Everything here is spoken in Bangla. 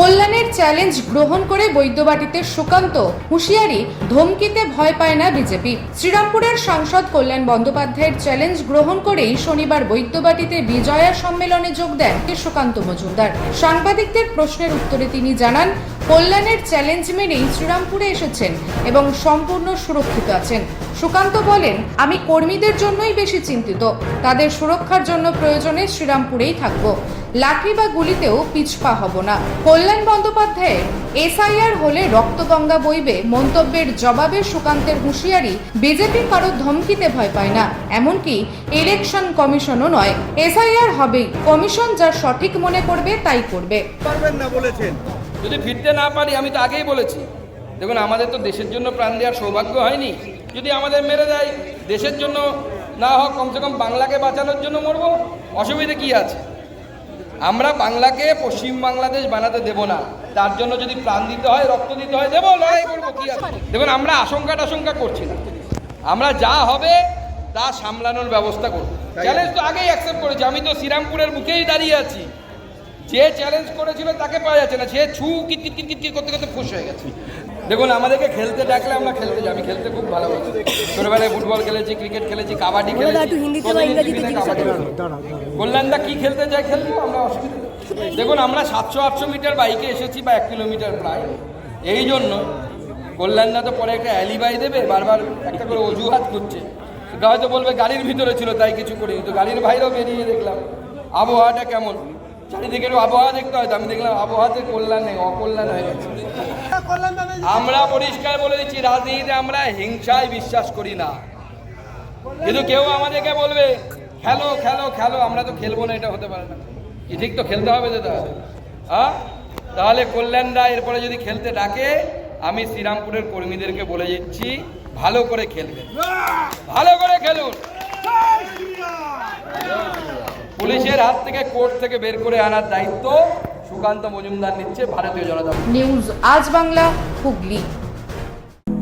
কল্যাণের চ্যালেঞ্জ গ্রহণ করে বৈদ্যবাটিতে সুকান্ত হুঁশিয়ারি ধমকিতে ভয় পায় না বিজেপি। শ্রীরামপুরের সাংসদ কল্যাণ বন্দ্যোপাধ্যায়ের চ্যালেঞ্জ গ্রহণ করেই শনিবার বৈদ্যবাটিতে বিজয়া সম্মেলনে যোগ দেন সুকান্ত মজুমদার। সাংবাদিকদের প্রশ্নের উত্তরে তিনি জানান কল্যাণের চ্যালেঞ্জ মেনেই শ্রীরামপুরে এসেছেন এবং সম্পূর্ণ সুরক্ষিত আছেন। সুকান্ত বলেন, আমি কর্মীদের জন্যই বেশি চিন্তিত। তাদের সুরক্ষার জন্য প্রয়োজনে শ্রীরামপুরেই থাকব। লাঠি বা গুলিতেও পিছপা হব না। কল্যাণ বন্দ্যোপাধ্যায়ের এসআইআর হলে রক্তগঙ্গা বইবে। মন্তব্যের জবাবে সুকান্তের হুঁশিয়ারি, বিজেপি কারও ধমকিতে ভয় পায় না। এমনকি ইলেকশন কমিশনও নয়। এসআইআর হবেই। কমিশন যা সঠিক মনে করবে, তাই করবে। পারবেন না বলেছেন। যদি ফিরতে না পারি আমি তো আগেই বলেছি। দেখুন আমাদের তো দেশের জন্য প্রাণ দেওয়ার সৌভাগ্য হয়নি। যদি আমাদের মেরে দেয় দেশের জন্য না হোক কমসে কম বাংলাকে বাঁচানোর জন্য মরবো অসুবিধে কি আছে? আমরা বাংলাকে পশ্চিম বাংলাদেশ বানাতে দেব না। তার জন্য যদি প্রাণ দিতে হয় রক্ত দিতে হয় দেবো লড়াই করব কি আছে? দেখুন আমরা আশঙ্কা টাশঙ্কা করছি না। আমরা যা হবে তা সামলানোর ব্যবস্থা করব। চ্যালেঞ্জ তো আগেই অ্যাকসেপ্ট করেছি। আমি তো শ্রীরামপুরের মুখেই দাঁড়িয়ে আছি। যে চ্যালেঞ্জ করেছিল তাকে পাওয়া যাচ্ছে না। সে ছু কিট কিট কিট কিট করতে করতে ফুস হয়ে গেছে। দেখুন আমাদেরকে খেলতে ডাকলে আমরা খেলতে যাই। আমি খেলতে খুব ভালোবাসি। ছোটবেলায় ফুটবল খেলেছি ক্রিকেট খেলেছি কাবাডি খেলেছি কল্যাণদা কি খেলতে যাই খেলব? আমরা অসুবিধা দেখুন আমরা সাতশো আটশো মিটার বাইকে এসেছি বা এক কিলোমিটার প্রায়। এই জন্য কল্যাণদা তো পরে একটা অ্যালিবাই দেবে বারবার একটা করে অজুহাত করছে। হয়তো বলবে গাড়ির ভিতরে ছিল তাই কিছু করিনি। তো গাড়ির বাইরেও বেরিয়ে দেখলাম। আবহাওয়াটা কেমন? চারিদিকে আবহাওয়া দেখতে হয় আমি দেখলাম আবহাওয়াতে কল্যাণ নেই, অকল্যাণ হয়ে গেছে। আমরা পরিষ্কার বলে দিচ্ছি, রাজনীতিতে আমরা হিংসায় বিশ্বাস করি না। কিন্তু কেউ আমাদেরকে বলবে, খেলো খেলো খেলো, আমরা তো খেলব না, এটা হতে পারে না। কি ঠিক তো খেলতে হবে দাদা হ্যাঁ তাহলে কল্যাণরা এরপরে যদি খেলতে ডাকে, আমি শ্রীরামপুরের কর্মীদেরকে বলে দিচ্ছি, ভালো করে খেলবেন। ভালো করে খেলুন। পুলিশের হাত থেকে কোর্ট থেকে বের করে আনার দায়িত্ব সুকান্ত মজুমদার নিচ্ছে ভারতীয় জনতা নিউজ আজ বাংলা, হুগলি।